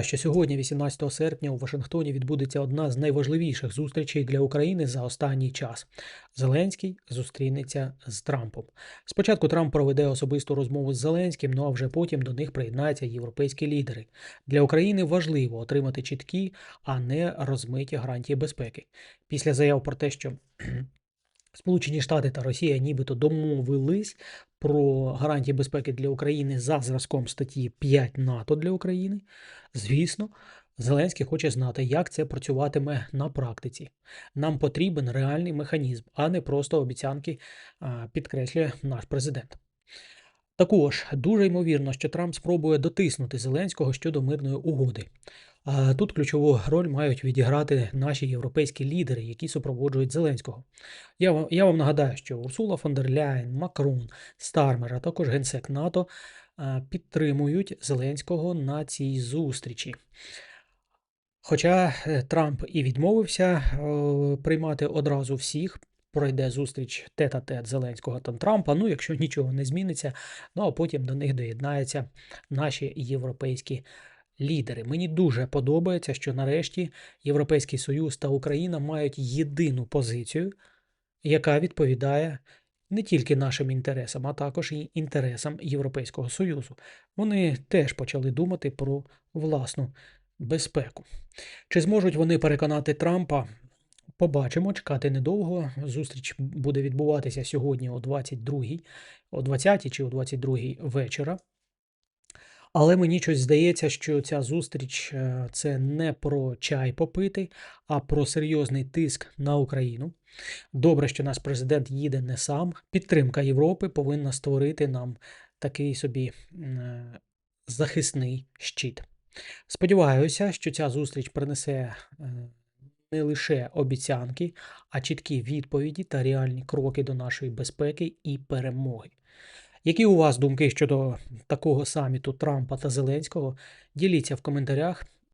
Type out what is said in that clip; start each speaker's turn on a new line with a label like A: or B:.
A: Що сьогодні, 18 серпня, у Вашингтоні відбудеться одна з найважливіших зустрічей для України за останній час. Зеленський зустрінеться з Трампом. Спочатку Трамп проведе особисту розмову з Зеленським, ну а вже потім до них приєднаються європейські лідери. Для України важливо отримати чіткі, а не розмиті гарантії безпеки. Після заяв про те, що Сполучені Штати та Росія нібито домовились про гарантії безпеки для України за зразком статті 5 НАТО для України. Звісно, Зеленський хоче знати, як це працюватиме на практиці. Нам потрібен реальний механізм, а не просто обіцянки, підкреслює наш президент. Також дуже ймовірно, що Трамп спробує дотиснути Зеленського щодо мирної угоди. А Тут ключову роль мають відіграти наші європейські лідери, які супроводжують Зеленського. Я вам, я вам нагадаю, що Урсула фон дер Ляйн, Макрон, Стармер, а також генсек НАТО підтримують Зеленського на цій зустрічі. Хоча е, Трамп і відмовився е, приймати одразу всіх, пройде зустріч тет-а-тет Зеленського та Трампа. Ну, якщо нічого не зміниться, ну а потім до них доєднаються наші європейські лідери. Мені дуже подобається, що нарешті Європейський Союз та Україна мають єдину позицію, яка відповідає не тільки нашим інтересам, а також і інтересам Європейського Союзу. Вони теж почали думати про власну безпеку. Чи зможуть вони переконати Трампа? Побачимо, чекати недовго. Зустріч буде відбуватися сьогодні о 22-й, о 20-й чи о 22-й вечора. Але мені щось здається, що ця зустріч е, це не про чай попити, а про серйозний тиск на Україну. Добре, що наш президент їде не сам. Підтримка Європи повинна створити нам такий собі е, захисний щит. Сподіваюся, що ця зустріч принесе е, не лише обіцянки, а чіткі відповіді та реальні кроки до нашої безпеки і перемоги. Які у вас думки щодо такого саміту Трампа та Зеленського? Діліться в коментарях.